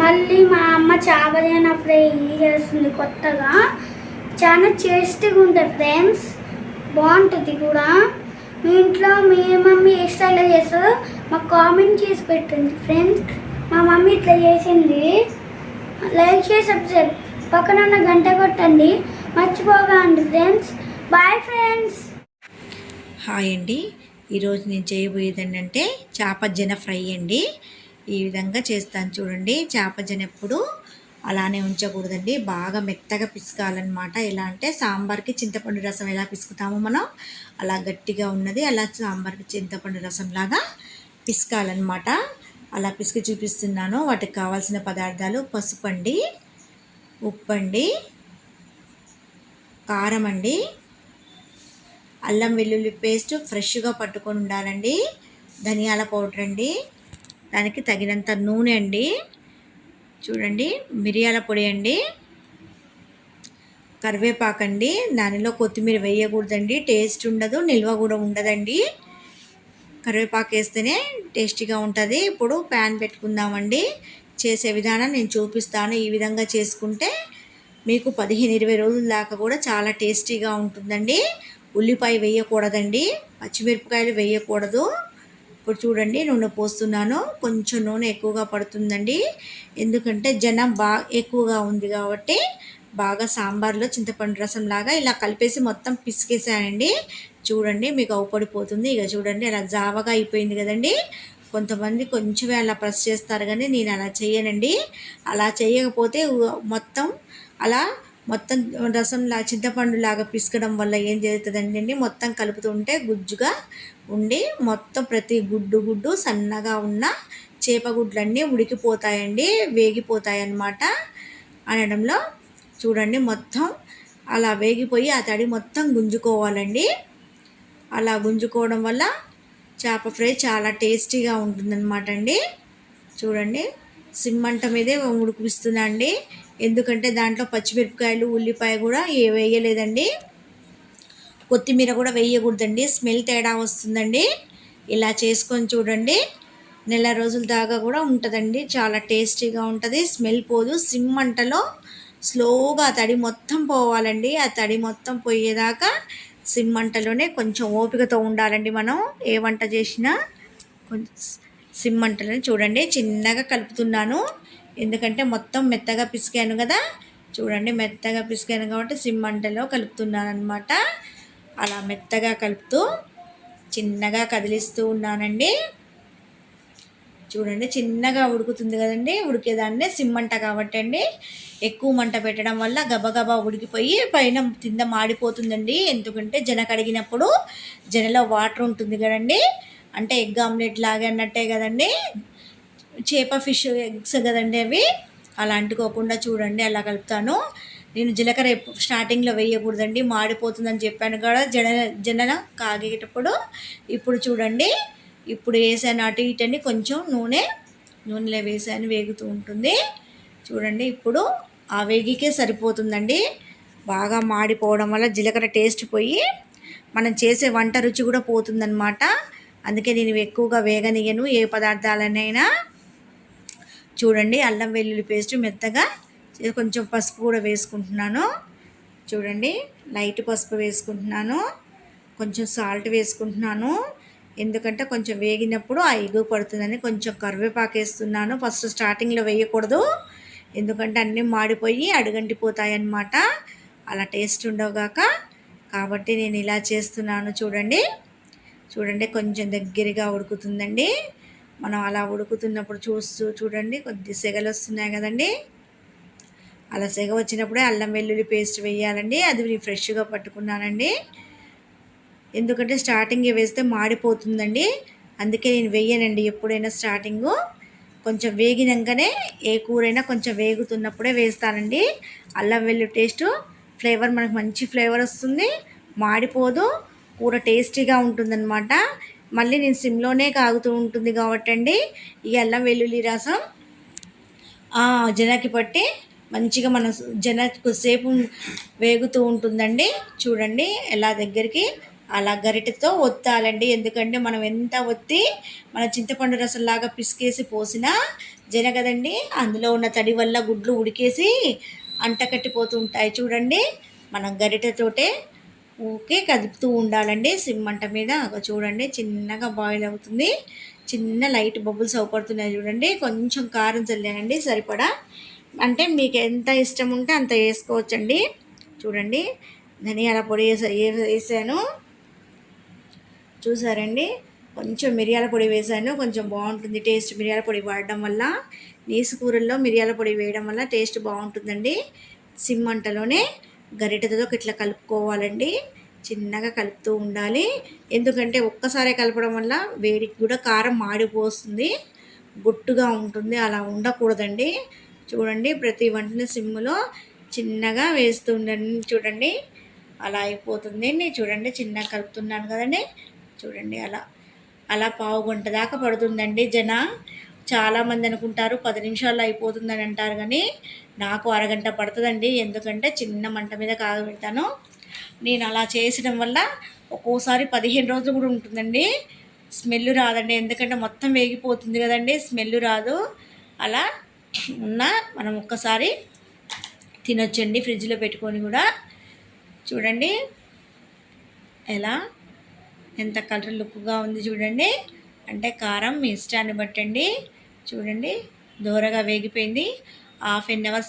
మళ్ళీ మా అమ్మ చేపలేన ఫ్రై చేస్తుంది కొత్తగా? చాలా టేస్టీగా ఉంటుంది ఫ్రెండ్స్. బాగుంటుంది కూడా. మీ ఇంట్లో మీ మమ్మీ ఏ స్టైల్లో మాకు కామెంట్ చేసి పెట్టండి ఫ్రెండ్స్. మా మమ్మీ ఇట్లా చేసింది. లైక్ చేసి సబ్స్క్రైబ్ పక్కన ఉన్న గంట కొట్టండి. మర్చిపోకండి ఫ్రెండ్స్. Bye friends. హాయ్ అండి. ఈరోజు నేను చేయబోయేది ఏంటంటే చేప జన ఫ్రై అండి. ఈ విధంగా చేస్తాను చూడండి. చేప జనప్పుడు అలానే ఉంచకూడదండి. బాగా మెత్తగా పిసకాలన్నమాట. ఎలా అంటే సాంబార్కి చింతపండు రసం ఎలా పిసుకుతామో మనం అలా గట్టిగా ఉన్నది అలా సాంబార్కి చింతపండు రసంలాగా పిసకాలన్నమాట. అలా పిసికి చూపిస్తున్నాను. వాటికి కావాల్సిన పదార్థాలు పసుపు అండి ఉప్పు అండి కారం అండి అల్లం వెల్లుల్లి పేస్ట్ ఫ్రెష్గా పట్టుకొని ఉండాలండి. ధనియాల పౌడర్ అండి. దానికి తగినంత నూనె అండి. చూడండి మిరియాల పొడి అండి. కరివేపాకండి దానిలో కొత్తిమీర వేయకూడదండి. టేస్ట్ ఉండదు నిల్వ కూడా ఉండదండి. కరివేపాకు వేస్తేనే టేస్టీగా ఉంటుంది. ఇప్పుడు ప్యాన్ పెట్టుకుందామండి. చేసే విధానం నేను చూపిస్తాను. ఈ విధంగా చేసుకుంటే మీకు పదిహేను ఇరవై రోజుల దాకా కూడా చాలా టేస్టీగా ఉంటుందండి. ఉల్లిపాయ వేయకూడదండి. పచ్చిమిరపకాయలు వేయకూడదు. ఇప్పుడు చూడండి నూనె పోస్తున్నాను. కొంచెం నూనె ఎక్కువగా పడుతుందండి. ఎందుకంటే జనం బాగా ఎక్కువగా ఉంది కాబట్టి బాగా సాంబార్లో చింతపండు రసం లాగా ఇలా కలిపేసి మొత్తం పిసికేసానండి. చూడండి మీకు అవుపడిపోతుంది ఇక చూడండి అలా జావగా అయిపోయింది కదండి. కొంతమంది కొంచెమే అలా ప్రెస్ చేస్తారు కానీ నేను అలా చేయనండి అలా చేయకపోతే మొత్తం అలా మొత్తం రసంలా చింతపండు లాగా పిసకడం వల్ల ఏం జరుగుతుందండి మొత్తం కలుపుతుంటే గుజ్జుగా ఉండి మొత్తం ప్రతి గుడ్డు గుడ్డు సన్నగా ఉన్న చేప గుడ్లన్నీ ఉడికిపోతాయండి వేగిపోతాయి అన్నమాట అనడంలో చూడండి మొత్తం అలా వేగిపోయి ఆ తడి మొత్తం గుంజుకోవాలండి. అలా గుంజుకోవడం వల్ల చేప ఫ్రై చాలా టేస్టీగా ఉంటుందన్నమాట అండి చూడండి సిమ్మంట మీదే ఉడికిపిస్తుందండి. అండి ఎందుకంటే దాంట్లో పచ్చిమిరపకాయలు ఉల్లిపాయ కూడా ఏ వేయలేదండి. కొత్తిమీర కూడా వేయకూడదండి. స్మెల్ తేడా వస్తుందండి. ఇలా చేసుకొని చూడండి. నెల రోజుల దాకా కూడా ఉంటుందండి. చాలా టేస్టీగా ఉంటుంది. స్మెల్ పోదు. సిమ్ మంటలో స్లోగా తడి మొత్తం పోవాలండి. ఆ తడి మొత్తం పోయేదాకా సిమ్ మంటలోనే కొంచెం ఓపికతో ఉండాలండి మనం. ఏ వంట చేసినా కొంచెం సిమ్ చూడండి. చిన్నగా కలుపుతున్నాను. ఎందుకంటే మొత్తం మెత్తగా పిసికాను కదా. చూడండి. మెత్తగా పిసికాను కాబట్టి సిమ్ మంటలో కలుపుతున్నాను అనమాట అలా మెత్తగా కలుపుతూ చిన్నగా కదిలిస్తూ ఉన్నానండి. చూడండి చిన్నగా ఉడుకుతుంది కదండి. ఉడికేదాన్నే సిమ్మంట కాబట్టి అండి ఎక్కువ మంట పెట్టడం వల్ల గబగబా ఉడికిపోయి పైన కింద మాడిపోతుందండి. ఎందుకంటే జన కడిగినప్పుడు జనలో వాటర్ ఉంటుంది కదండి. అంటే ఎగ్ ఆమ్లెట్ లాగా అన్నట్టే కదండి. చేప ఫిష్ ఎగ్స్ కదండి అవి. అలా అంటుకోకుండా చూడండి అలా కలుపుతాను. నేను జీలకర్ర స్టార్టింగ్లో వేయకూడదండి మాడిపోతుందని చెప్పాను కూడా జన జనన కాగేటప్పుడు. ఇప్పుడు చూడండి ఇప్పుడు వేసాను అటు ఇటు కొంచెం నూనె నూనెలో వేసాను వేగుతూ ఉంటుంది. చూడండి ఇప్పుడు ఆ వేగికే సరిపోతుందండి. బాగా మాడిపోవడం వల్ల జీలకర్ర టేస్ట్ పోయి మనం చేసే వంట రుచి కూడా పోతుందన్నమాట. అందుకే నేను ఎక్కువగా వేగనియను ఏ పదార్థాలనైనా. చూడండి అల్లం వెల్లుల్లి పేస్ట్ మెత్తగా కొంచెం పసుపు కూడా వేసుకుంటున్నాను. చూడండి లైట్ పసుపు వేసుకుంటున్నాను. కొంచెం సాల్ట్ వేసుకుంటున్నాను. ఎందుకంటే కొంచెం వేగినప్పుడు ఆ ఎగువ పడుతుందని కొంచెం కరివేపాకు వేస్తున్నాను. ఫస్ట్ స్టార్టింగ్లో వేయకూడదు. ఎందుకంటే అన్నీ మాడిపోయి అడుగంటిపోతాయి అన్నమాట అలా టేస్ట్ ఉండవుగాక. కాబట్టి నేను ఇలా చేస్తున్నాను చూడండి. చూడండి కొంచెం దగ్గరగా ఉడుకుతుందండి. మనం అలా ఉడుకుతున్నప్పుడు చూస్తూ చూడండి కొద్ది సెగలు వస్తున్నాయి కదండి. అలా సెగ వచ్చినప్పుడే అల్లం వెల్లుల్లి పేస్ట్ వేయాలండి. అది నేను ఫ్రెష్గా పట్టుకున్నానండి. ఎందుకంటే స్టార్టింగ్ వేస్తే మాడిపోతుందండి. అందుకే నేను వేయనండి ఎప్పుడైనా స్టార్టింగు. కొంచెం వేగినాకనే ఏ కూరైనా కొంచెం వేగుతున్నప్పుడే వేస్తానండి. అల్లం వెల్లుల్లి టేస్ట్ ఫ్లేవర్ మనకు మంచి ఫ్లేవర్ వస్తుంది. మాడిపోదు. కూర టేస్టీగా ఉంటుందన్నమాట. మళ్ళీ నేను సిమ్లోనే కాగుతూ ఉంటుంది కాబట్టి అండి ఈ అల్లం వెల్లుల్లి రసం జనాకి పట్టి మంచిగా మన జన కొద్దిసేపు వేగుతూ ఉంటుందండి. చూడండి ఎలా దగ్గరికి అలా గరిటెతో ఒత్తాలండి. ఎందుకంటే మనం ఎంత ఒత్తి మన చింతపండు రసంలాగా పిసికేసి పోసినా జనగదండి అందులో ఉన్న తడి వల్ల గుడ్లు ఉడికేసి అంటకట్టిపోతూ ఉంటాయి. చూడండి మనం గరిటెతోటే ఊకే కదుపుతూ ఉండాలండి. సిమ్ మంట మీద చూడండి చిన్నగా బాయిల్ అవుతుంది. చిన్న లైట్ బబుల్స్ అవపడుతున్నాయి చూడండి. కొంచెం కారం చల్లానండి సరిపడా. అంటే మీకు ఎంత ఇష్టం ఉంటే అంత వేసుకోవచ్చండి. చూడండి. ధనియాల పొడి వేసా వేసాను. చూసారండి? కొంచెం మిరియాల పొడి వేసాను. కొంచెం బాగుంటుంది టేస్ట్ మిరియాల పొడి వాడడం వల్ల. నీసు కూరల్లో మిరియాల పొడి వేయడం వల్ల టేస్ట్ బాగుంటుందండి. సిమ్ మంటలోనే గరిటెతో ఇట్లా కలుపుకోవాలండి. చిన్నగా కలుపుతూ ఉండాలి. ఎందుకంటే ఒక్కసారే కలపడం వల్ల వేడికి కూడా కారం మాడిపోస్తుంది. గుట్టుగా ఉంటుంది. అలా ఉండకూడదండి. చూడండి ప్రతి వంటని సిమ్లో చిన్నగా వేస్తూ ఉండండి చూడండి. అలా అయిపోతుంది. చూడండి చిన్నగా కలుపుతున్నాను కదండి. చూడండి అలా. అలా పావు గంట దాకా పడుతుందండి జన. చాలామంది అనుకుంటారు పది నిమిషాల్లో అయిపోతుందని అంటారు కానీ నాకు అరగంట పడుతుందండి. ఎందుకంటే చిన్న మంట మీద కాగబెడతాను నేను అలా చేసడం వల్ల ఒక్కోసారి పదిహేను రోజులు కూడా ఉంటుందండి. స్మెల్ రాదండి. ఎందుకంటే మొత్తం వేగిపోతుంది కదండి. స్మెల్ రాదు. అలా ఉన్న మనం ఒక్కసారి తినొచ్చండి ఫ్రిడ్జ్లో పెట్టుకొని కూడా. చూడండి. ఎలా? ఎంత కలర్ లుక్గా ఉంది చూడండి. అంటే కారం మీ ఇష్టాన్ని బట్టండి. చూడండి. దూరగా వేగిపోయింది. Half an hour